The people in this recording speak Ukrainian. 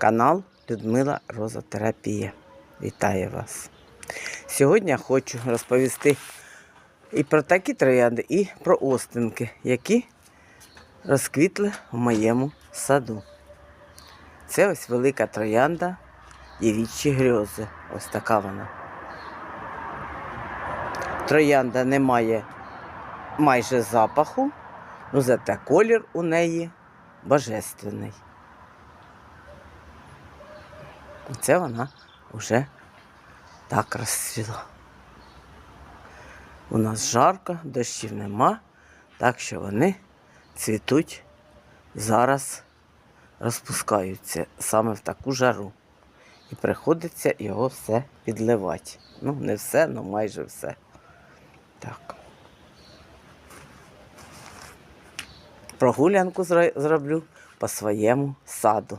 Канал Людмила Розотерапія. Вітаю вас. Сьогодні я хочу розповісти і про такі троянди, і про остинки, які розквітли в моєму саду. Це ось велика троянда дівічі грьози. Ось така вона. Троянда не має майже запаху, ну зате колір у неї божественний. І це вона вже так розцвіла. У нас жарко, дощів нема, так що вони цвітуть зараз розпускаються саме в таку жару. І приходиться його все підливати. Ну, не все, але майже все. Так. Прогулянку зроблю по своєму саду.